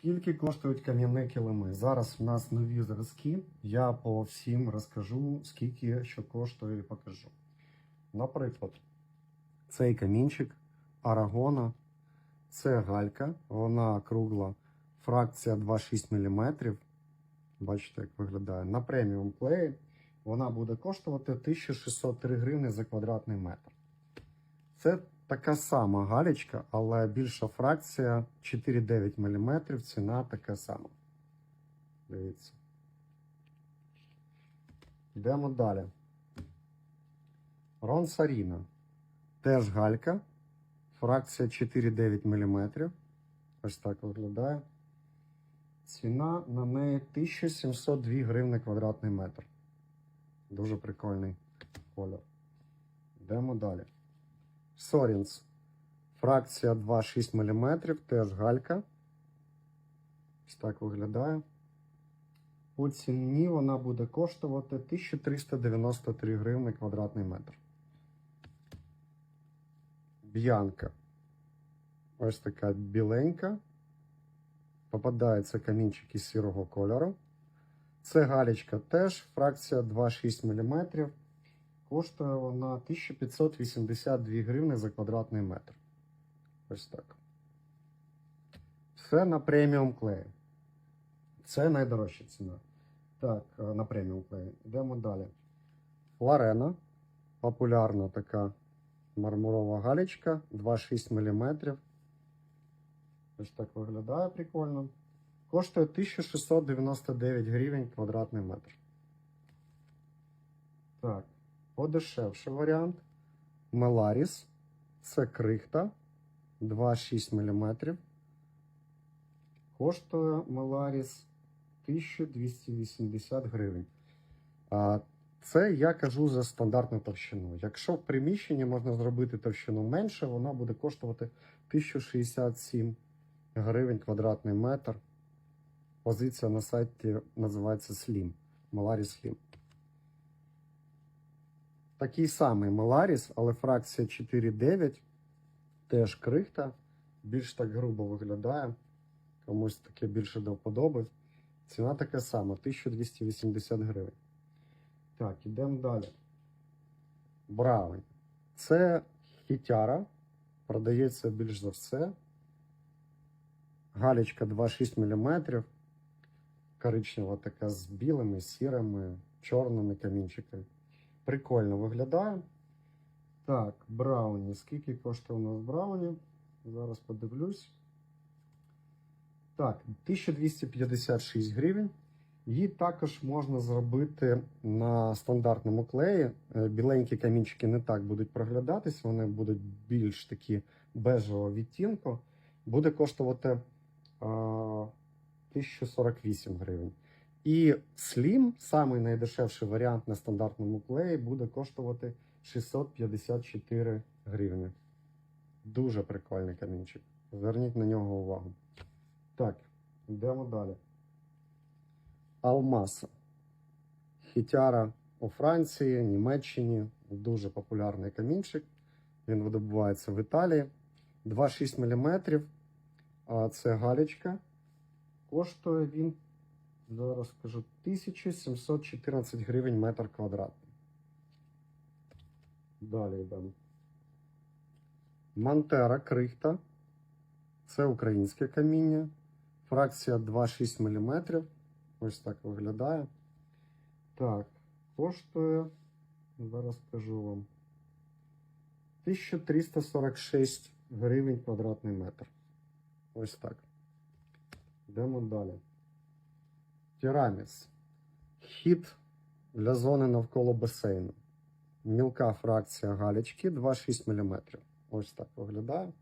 Скільки коштують кам'яні килими? Зараз у нас нові зразки. Я по всім розкажу, скільки що коштує і покажу. Наприклад, цей камінчик Арагона, це галька, вона кругла, фракція 2,6 мм. Бачите, як виглядає. На преміум клеї вона буде коштувати 1603 гривні за квадратний метр. Це така сама галічка, але більша фракція 4,9 мм, ціна така сама. Дивіться. Йдемо далі. Ронсаріна. Теж галька. Фракція 4,9 мм. Ось так виглядає. Ціна на неї 1702 гривни квадратний метр. Дуже прикольний колір. Йдемо далі. Сорінс. Фракція 2,6 мм, теж галька. Ось так виглядає. По ціні вона буде коштувати 1393 гривни квадратний метр. Б'янка. Ось така біленька. Попадається камінчик із сірого кольору. Це галічка теж, фракція 2,6 мм. Коштує вона 1582 гривни за квадратний метр. Ось так. Все на преміум клеї. Це найдорожча ціна. Так, е, на преміум клеї. Йдемо далі. Флорена. Популярна така мармурова галічка 2,6 мм. Ось так виглядає прикольно. Коштує 1699 гривень квадратний метр. Так, подешевший варіант. Меларіс. Це крихта 2,6 мм. Коштує Меларіс 1280 гривень. Це я кажу за стандартну товщину. Якщо в приміщенні можна зробити товщину менше, вона буде коштувати 1067 гривень квадратний метр. Позиція на сайті називається Slim. Melaris Slim. Такий самий Melaris, але фракція 4,9. Теж крихта. Більш так грубо виглядає. Комусь таке більше до вподоби. Ціна така сама 1280 гривень. Так, ідемо далі. Браунь. Це хітяра. Продається більш за все. Галічка 2,6 мм. Коричнева така з білими, сірими, чорними камінчиками. Прикольно виглядає. Так, брауні. Скільки коштує у нас брауні? Зараз подивлюсь. Так, 1256 гривень. Її також можна зробити на стандартному клеї. Е, Біленькі камінчики не так будуть проглядатись, вони будуть більш такі бежевого відтінку. Буде коштувати а, 1048 гривень. І Slim, самий найдешевший варіант на стандартному клеї, буде коштувати 654 гривні. Дуже прикольний камінчик. Зверніть на нього увагу. Так, йдемо далі. Алмаса. Хітяра у Франції, Німеччині. Дуже популярний камінчик. Він видобувається в Італії. 2,6 мм. А це галічка. Коштує він, зараз скажу, 1714 гривень метр квадратний. Далі йдемо. Монтера крихта. Це українське каміння. Фракція 2,6 мм. Ось так виглядає. Так, коштує, зараз скажу вам. 1346 гривень квадратний метр. Ось так. Йдемо далі. Тіраміс. Хід для зони навколо басейну. Мілка фракція галічки 2,6 мм. Ось так виглядає.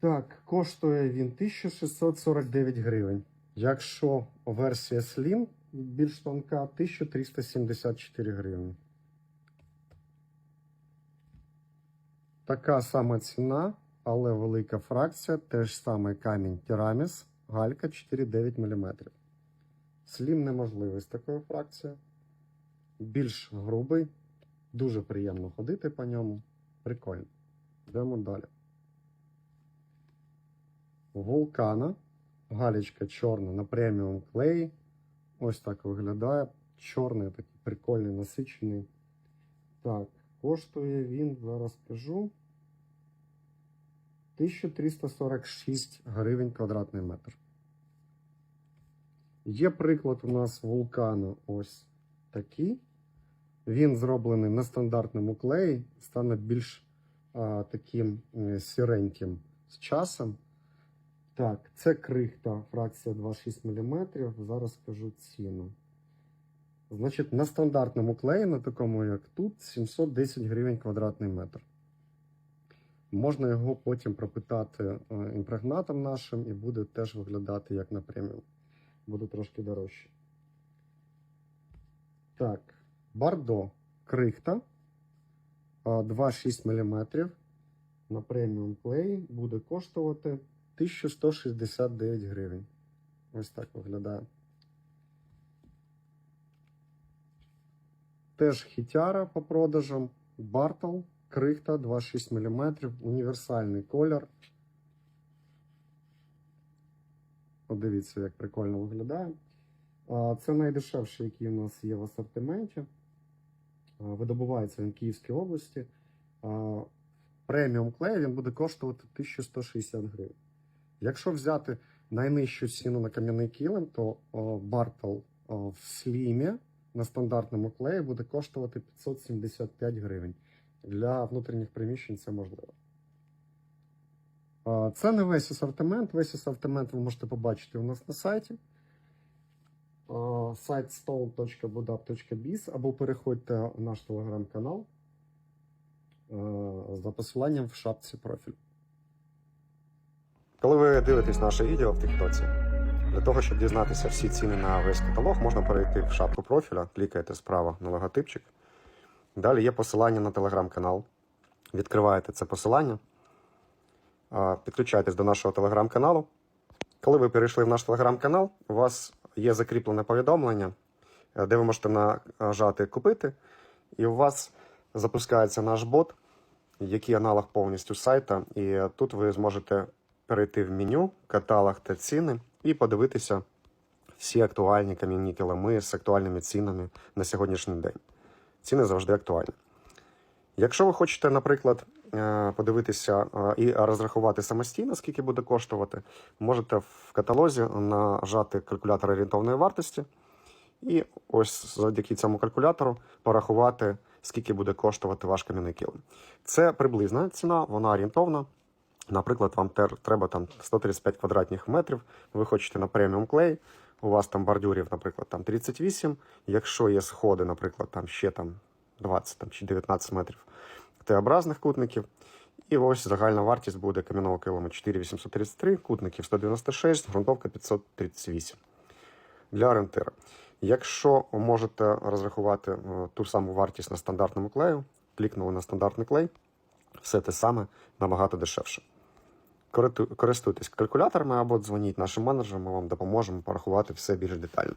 Так, коштує він 1649 гривень. Якщо версія Slim більш тонка, 1374 гривні. Така сама ціна, але велика фракція, теж самий камінь Кераміс, галька 4,9 мм. Slim неможливий з такою фракцією. Більш грубий, дуже приємно ходити по ньому. Прикольно. Йдемо далі. вулкана. Галічка чорна на преміум клей. Ось так виглядає. Чорний, такий прикольний, насичений. Так, коштує він, зараз скажу. 1346 гривень квадратний метр. Є приклад у нас вулкану ось такий. Він зроблений на стандартному клеї, стане більш а, таким е, сіреньким з часом. Так, це крихта, фракція 2,6 мм. Зараз скажу ціну. Значить, на стандартному клеї, на такому як тут, 710 гривень квадратний метр. Можна його потім пропитати е, імпрегнатом нашим і буде теж виглядати як на преміум. Буде трошки дорожче. Так, Бардо крихта 2,6 мм на преміум клей буде коштувати 1169 гривень. Ось так виглядає. Теж хітяра по продажам. Бартл, крихта 2,6 мм, універсальний колір. Подивіться, як прикольно виглядає. Це найдешевший, який у нас є в асортименті. Видобувається він в Київській області. Преміум клей він буде коштувати 1160 гривень. Якщо взяти найнижчу ціну на кам'яний килим, то Бартл в слімі на стандартному клеї буде коштувати 575 гривень. Для внутрішніх приміщень це можливо. Це не весь асортимент. Весь асортимент ви можете побачити у нас на сайті. Сайт stone.budap.biz або переходьте в наш телеграм-канал за посиланням в шапці профіль. Коли ви дивитесь наше відео в Тіктоці, для того, щоб дізнатися всі ціни на весь каталог, можна перейти в шапку профіля, клікаєте справа на логотипчик. Далі є посилання на телеграм-канал. Відкриваєте це посилання, а, підключаєтесь до нашого телеграм-каналу. Коли ви перейшли в наш телеграм-канал, у вас є закріплене повідомлення, е, де ви можете нажати Купити, і у вас запускається наш бот, який аналог повністю сайта. І тут ви зможете перейти в меню, каталог та ціни і подивитися всі актуальні кам'яні килими з актуальними цінами на сьогоднішній день. Ціни завжди актуальні. Якщо ви хочете, наприклад, е, подивитися е, і розрахувати самостійно, скільки буде коштувати, можете в каталозі нажати калькулятор орієнтовної вартості, і ось завдяки цьому калькулятору порахувати, скільки буде коштувати ваш кам'яний килим. Це приблизна ціна, вона орієнтовна. Наприклад, вам треба там 135 квадратних метрів, ви хочете на преміум клей, у вас там бордюрів, наприклад, там 38, якщо є сходи, наприклад, там ще там 20 там, чи 19 метрів Т-образних кутників. І ось загальна вартість буде кам'яного килима 4833, кутників 196, ґрунтовка 538 для орієнтира. Якщо можете розрахувати е, ту саму вартість на стандартному клею, клікнули на стандартний клей, все те саме набагато дешевше. Користуйтесь калькуляторами або дзвоніть нашим менеджерам, ми вам допоможемо порахувати все більш детально.